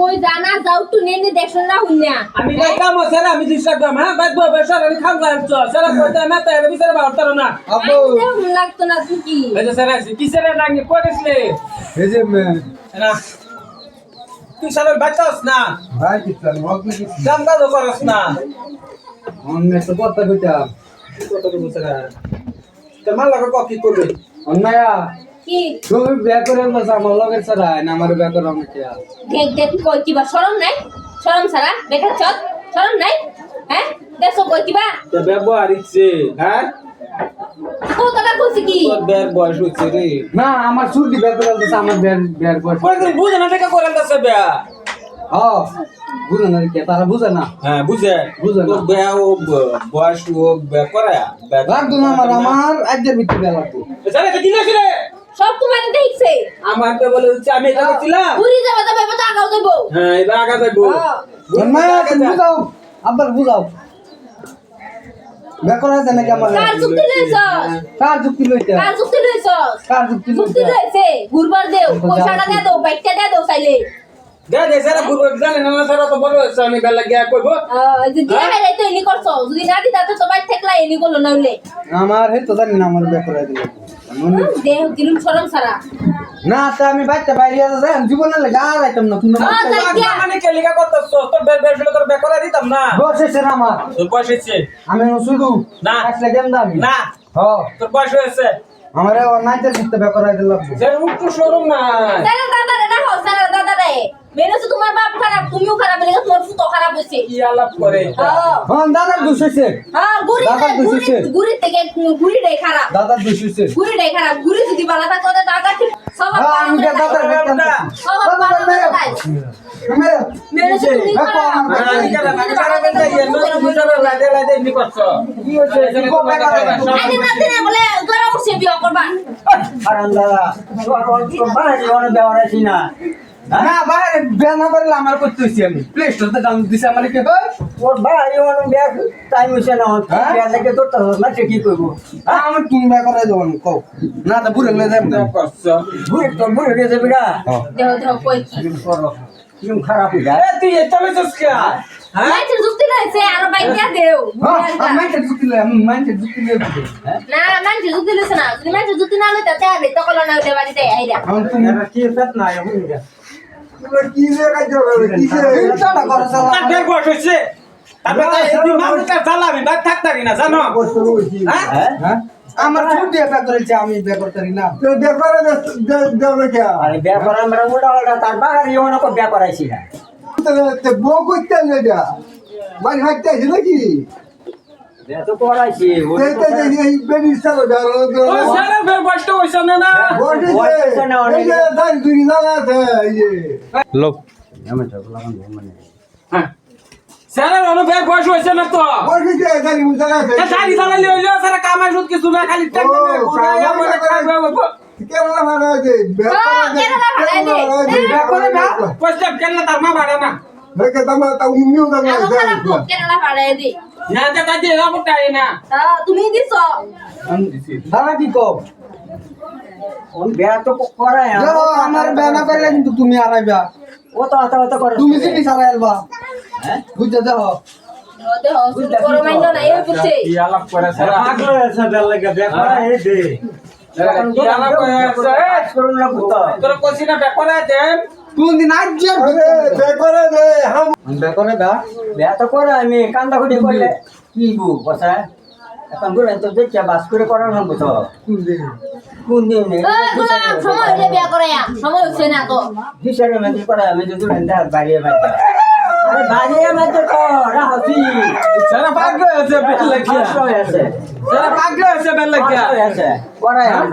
কই জানা যাও তো নে নে দেখছ না হুন্যা আমি এই কাম আছে না আমি দিস রাখলাম হ্যাঁ? বাইক বই বেসার আমি খাম গান তো সেরা কইতে না তাই বিচারে বাড়তার না। আব্বু। আইতে লাগতো না তুই কি এই যে সেরা আছে কিসের রাঙ্গি করেছলে এই যে না তুই সালের বাচ্চাস না? ভাই কিতান মগ কি জানদা তো করস না। অন্য তো কথা কইতাম। কত তো বুঝরা তোর মাল লাগা কপি করবে? অন্যয়া কি? তুমি বিয়া করে না আমার লগের ছাড়া না আমার বিয়া করে আমাকে দেখ দেখ কই কিবা শরম নাই? শরম সারা বেকার চত শরম নাই? হ্যাঁ? দেখছ কই কিবা তো ব্যবহার ইচ্ছে হ্যাঁ? কতটা কইছি কি? তোর বের বয়স হচ্ছে রে। না আমার করে আমার বিয়ার বিয়ার বয়স কয়েকদিন বুঝে না দেখা করেন দাসে বেয়া। হ্যাঁ বুঝে না কে তারা বুঝে না। হ্যাঁ বুঝে। বুঝে না। তোর বেয়া ও বয়স ও বেয়া করে লাগতো না আমার ভিতরে লাগতো। জানে কি সব তোমার দেখছে? আমার তো বলে হচ্ছে আমি এটা করছিলাম ঘুরি যাবে যাবে তো আগাও দেবো হ্যাঁ এবার আগা যাব হ্যাঁ। অন্যয়া তুমি বুঝাও আব্বার বুঝাও। নাকি আমার কার যুক্তি লইছস? কার যুক্তি লইতে? কার যুক্তি লইছস? কার যুক্তি যুক্তি লইছে? ঘুরবার দেও পয়সাটা দে দাও বাইকটা দে দাও চাইলে। দে দে সারা ঘুরবো জানে না না সারা তো বড় হচ্ছে আমি বেলা গিয়া কইবো। আহ, দিয়া হেলাই তো এনি করছ যদি না দিতা তো সবাই ঠেকলা এনি করল না হইলে আমার হে তো জানি না আমার বিয়া করে দিল দেহ দিলুম শরম সারা। না তা আমি বাচ্চা বাইরে যাই জীবনে লাগে আর আইতাম না তুমি। মানে করতেছ? বের বের ফেলে দিতাম না। বস এসে না আমার? তোর আমি শুধু না। আসলে কেন দামি। না। হ। তোর বয়স হয়েছে। আমার নাইতে দিতে বিয়া করে যে শোরুম না দাদা রে সারা দাদা রে মেরে তো তোমার বাপ খারাপ তুমিও খারাপ লেগে খারাপ হইছে কি আলাপ করে হ্যাঁ। হ্যাঁ দাদার দোষ হয়েছে। হ্যাঁ গুড়ি দাদার দোষ হইছে। গুড়ি থেকে খারাপ। দাদার দোষ খারাপ। গুড়ি যদি ভালো থাকতো দাদা ঠিক সব আমি দাদার বেতন সব ভালো মেরে তুমি খারাপ। হ্যাঁ, আমি কেন আমি সারা দিন যাই এর নতুন বুঝাবে লাদে লাদে এমনি করছ কি হয়েছে এখানে তো বেকার বেকার সব- আরে না দিনে বলে তোরা উঠছে বিয়ে করবা না বাইরে বিয়া না করলে আমার করতে হয়েছি আমি প্লে স্টোর তে ডাউন দিছে আমার কি হয় হ্যাঁ, আমি তুমি বিয়া করে দেবো না, কও। না তো বুড়ে গেলে যাই যা করছ। দেহ দেহ কই কি? এ, তুই এটা লইছস কে? হ্যাঁ? যুক্তি লইছে আর বাইক দেও। হ্যাঁ যুক্তি লই আমি মাইন্ডের যুক্তি লই হ্যাঁ? না মাইছে যুক্তি লইছে না। যদি মাইছে যুক্তি না লইতে তে আবে তো কলো না উঠে আইরা। তুমি তার বাদ থাকতারি না, জানো? হ্যাঁ? হ্যাঁ আমার ছুটি বিয়া করেছে আমি বিয়া করতে পারি না। আরে বিয়া করার মানে উল্টা পাল্টা তার বাগার ইয়ে করে বিয়া করাইছি না। বিয়া তো করাইছি ওই তো ও, লোক। হ্যাঁ। স্যারের অনেক বের বয়স হয়েছে না তো? গাড়ি চালাইলে হইলেও স্যারে কামাই সুদ কিছু না, খালি টাকা ও, দিয়ে ঘুরাইয়া কামাই বলে করে। খাইবে, বলব। বের করে না, না? তাই না। হ্যাঁ, তুমি দিছো। দাদা কি কও? ওই বিয়া তো করাই আমার বিয়া না করলে কিন্তু তুমি আড়াইবা ও তো আতা আতা করে তুমি জিনিস আড়াই আলবা বুঝতে দেখো দেহ শুধু বড় মাইন্ড না এই বুঝছে। কি আলাপ করে স্যার? পাগল হয়েছে বিয়া লাগে বিয়া করাই এই দে। কি আলাপ করে স্যার? করুন না তোর করে দেন। কোন দিন আজ যে বিয়া করে দা বিয়া তো করে আমি কান্দা খুঁটি করলে কি বু বসা? এখন বলে তো দেখছে বাস করে করার না বুঝো। কোন দিন এই গোলাম সময় হইলে বিয়া করাইয়া সময় হচ্ছে না তো। হিসাবে মেজি করে আমি যদি দেখ বাড়িয়ে বাড়িয়ে। আরে বাড়িয়ে মাঝে তো রাহসি স্যার পাগল হয়েছে বের লাগিয়া। পাঁচশো পাগল হয়েছে বের লাগিয়া। পাঁচশো হয়েছে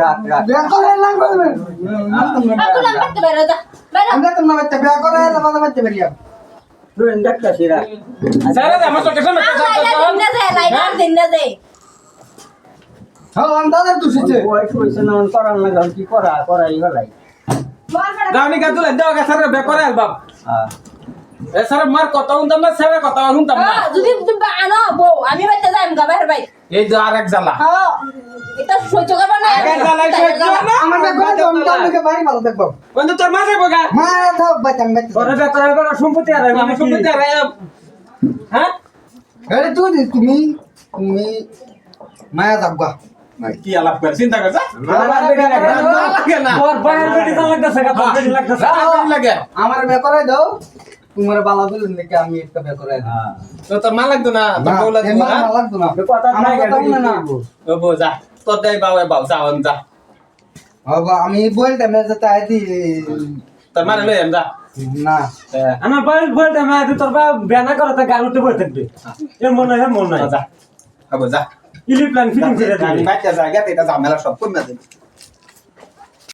রাখ রাখ। বিয়া করে লাগবে আর গোলাম পাকতে বেরো যা। বেরো আমরা বাচ্চা বিয়া করে বাচ্চা বেরিয়া আমার দিন না দিন না হ্যাঁ করার না কি করা? করাই গলাই হ্যাঁ। এ স্যার মার কথা শুনতাম না কথা শুনতাম না। হ্যাঁ যদি আমি বাইতে যাইম গা বাইরে বাই এই যে আর এক জ্বালা হ্যাঁ এটা সহ্য করবা না আগে জ্বালাই সহ্য না আমার ব্যাগ করে দাও আমি কালকে বাড়ি ভালো দেখব বন্ধু তোর মাঝে বগা মা থাক বাচ্চাম তোর বেতন এবার সম্পত্তি আর আমি সম্পত্তি আর হ্যাঁ আরে তুই তুমি তুমি মায়া যাবগা কি আলাপ করে চিন্তা করছ আমার বেটি লাগে না লাগে না তোর বাইরের বেটি তো লাগতেছে গা তোর বেটি লাগতেছে কেমন লাগে আমার বে করে দাও তোমার বালা দিলেন নাকি আমি একটা বে করে দাও তো তোর মা লাগতো না? তোর বউ লাগতো এমন না? ভালো লাগতো না। কথা নাই মনে না। ও বউ যা। তোর দেই বাবা বাউ যা অন যা। বাবা আমি বলতাম না যেতে আইতি তোর মানে লই যা। না। হ্যাঁ। আমার বাইরের বলতে আমি তোর বা বেনা করে তা গান উঠতে থাকবে। এ মন নাই মন নাই। যা হব যা। ইলি প্ল্যান ফিটিং করে দিবি। বাইতে জায়গা এটা ঝামেলা সব কমে যাবে